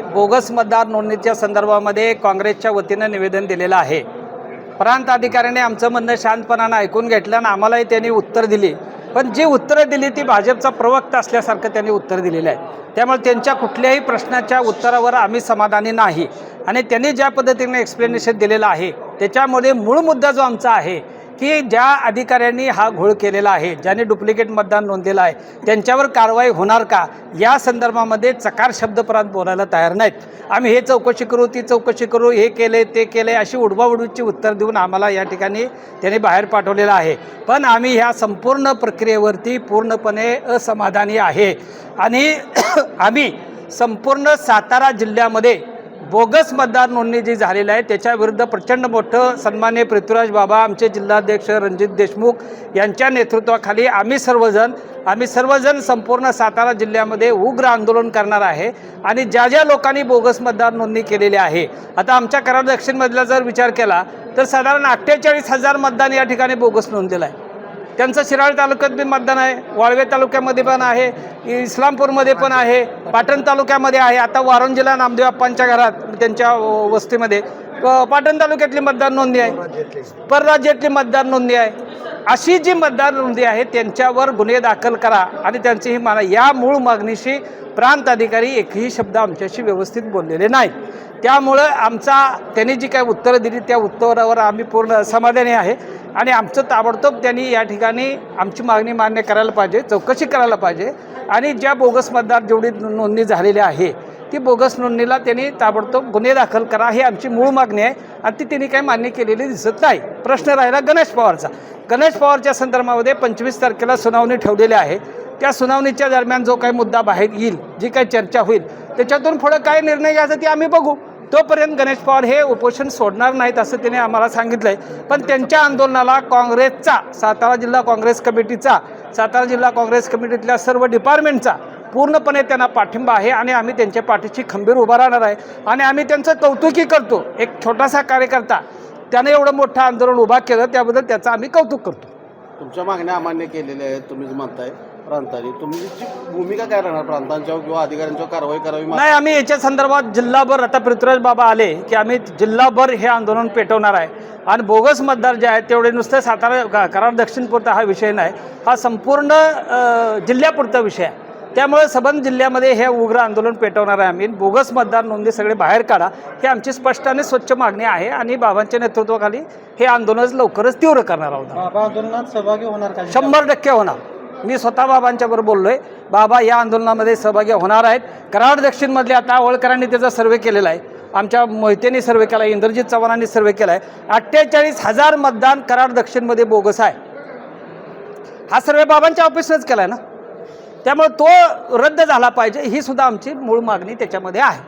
Bogus मतदार नोंदणीच्या संदर्भामध्ये काँग्रेसच्या वतीनं निवेदन दिलेलं आहे. प्रांत अधिकाऱ्याने आमचं म्हणणं शांतपणानं ऐकून घेतलं आणि आम्हालाही त्यांनी उत्तर दिली. पण जी उत्तरं दिली ती भाजपचा प्रवक्ता असल्यासारखं त्यांनी उत्तर दिलेलं आहे. त्यामुळे त्यांच्या कुठल्याही प्रश्नाच्या उत्तरावर आम्ही समाधानी नाही. आणि त्यांनी ज्या पद्धतीने एक्सप्लेनेशन दिलेलं आहे त्याच्यामध्ये मूळ मुद्दा जो आमचा आहे की ज्या अधिकाऱ्यांनी हा घोळ केलेला आहे ज्यांनी डुप्लिकेट मतदान नोंदलेलं आहे त्यांच्यावर कारवाई होणार का? या संदर्भामध्ये चकार शब्दपरात बोलायला तयार नाहीत. आम्ही हे चौकशी करू ती चौकशी करू हे केले ते केले अशी उडवाउडवीची उत्तर देऊन आम्हाला या ठिकाणी त्यांनी बाहेर पाठवलेलं आहे. पण आम्ही ह्या संपूर्ण प्रक्रियेवरती पूर्णपणे असमाधानी आहे. आणि आम्ही संपूर्ण सातारा जिल्ह्यामध्ये बोगस मतदार नोंदणी जी झालेली आहे त्याच्याविरुद्ध प्रचंड मोठं सन्मान्य पृथ्वीराज बाबा आमचे जिल्हाध्यक्ष रणजित देशमुख यांच्या नेतृत्वाखाली आम्ही सर्वजण आम्ही सर्वजण संपूर्ण सातारा जिल्ह्यामध्ये उग्र आंदोलन करणार आहे आणि ज्या ज्या लोकांनी बोगस मतदार नोंदणी केलेली आहे आता आमच्या कराड दक्षिणमधला जर विचार केला तर साधारण अठ्ठेचाळीस हजार मतदान या ठिकाणी बोगस नोंदलेलं आहे. त्यांचं शिराळ तालुक्यात बी मतदान आहे वाळवे तालुक्यामध्ये पण आहे इस्लामपूरमध्ये पण आहे पाटण तालुक्यामध्ये आहे. आता वारंजीला नामदेव अप्पांच्या घरात त्यांच्या वस्तीमध्ये. पाटण तालुक्यातली मतदार नोंदी आहे. परराज्यातली मतदार नोंदी आहे. अशी जी मतदार नोंदी आहे त्यांच्यावर गुन्हे दाखल करा आणि त्यांची ही माना या मूळ मागणीशी प्रांत अधिकारी एकही शब्द आमच्याशी व्यवस्थित बोललेले नाही. त्यामुळं आमचा त्यांनी जी काही उत्तरं दिली त्या उत्तरावर आम्ही पूर्ण समाधानी आहे. आणि आमचं ताबडतोब त्यांनी या ठिकाणी आमची मागणी मान्य करायला पाहिजे चौकशी करायला पाहिजे. आणि ज्या बोगस मतदार जेवढी नोंदणी झालेली आहे ती बोगस नोंदणीला त्यांनी ताबडतोब गुन्हे दाखल करा ही आमची मूळ मागणी आहे. आणि ती त्यांनी काही मान्य केलेली दिसत नाही. प्रश्न राहिला गणेश पवारचा. गणेश पवारच्या संदर्भामध्ये पंचवीस तारखेला सुनावणी ठेवलेली आहे. त्या सुनावणीच्या दरम्यान जो काही मुद्दा बाहेर येईल जी काही चर्चा होईल त्याच्यातून पुढं काय निर्णय घ्यायचा ते आम्ही बघू. तोपर्यंत गणेश पवार हे उपोषण सोडणार नाहीत असं त्याने आम्हाला सांगितलं आहे पण त्यांच्या आंदोलनाला काँग्रेसचा सातारा जिल्हा काँग्रेस कमिटीचा सातारा जिल्हा काँग्रेस कमिटीतल्या सर्व डिपार्टमेंटचा पूर्णपणे त्यांना पाठिंबा आहे आणि आम्ही त्यांच्या पाठीशी खंबीर उभा राहणार आहे. आणि आम्ही त्यांचं कौतुकी करतो. एक छोटासा कार्यकर्ता त्याने एवढं मोठं आंदोलन उभा केलं त्याबद्दल त्याचं आम्ही कौतुक करतो. तुमच्या मागण्या अमान्य केलेल्या आहेत तुम्हीच म्हणताय. प्रांतांनी तुमची भूमिका काय राहणार? प्रांतांच्यावर किंवा अधिकाऱ्यांच्यावर कारवाई करावी नाही आम्ही याच्या संदर्भात जिल्हाभर आता पृथ्वीराज बाबा आले की आम्ही जिल्हाभर हे आंदोलन पेटवणार आहे. आणि बोगस मतदार जे आहेत तेवढे नुसतं सातारा क- कराड दक्षिणपुरता हा विषय नाही. हा संपूर्ण जिल्ह्यापुरता विषय आहे. त्यामुळे सबंध जिल्ह्यामध्ये हे उग्र आंदोलन पेटवणार आहे आम्ही. बोगस मतदार नोंदी सगळे बाहेर काढा. ही आमची स्पष्ट आणि स्वच्छ मागणी आहे आणि बाबांच्या नेतृत्वाखाली हे आंदोलन लवकरच तीव्र करणार आहोत बाबा आंदोलनात सहभागी होणार का? शंभर टक्के होणार. मी स्वतः बाबांच्याबरोबर बोललो आहे बाबा या आंदोलनामध्ये सहभागी होणार आहेत. कराड दक्षिणमधले आता होळकरांनी त्याचा सर्वे केलेला आहे. आमच्या मोहितेने सर्वे केला आहे इंद्रजित चव्हाणांनी सर्वे केला आहे. अठ्ठेचाळीस हजार मतदान कराड दक्षिणमध्ये बोगस आहे. हा सर्वे बाबांच्या ऑफिसनंच केला आहे ना? त्यामुळे तो रद्द झाला पाहिजे ही सुद्धा आमची मूळ मागणी त्याच्यामध्ये आहे.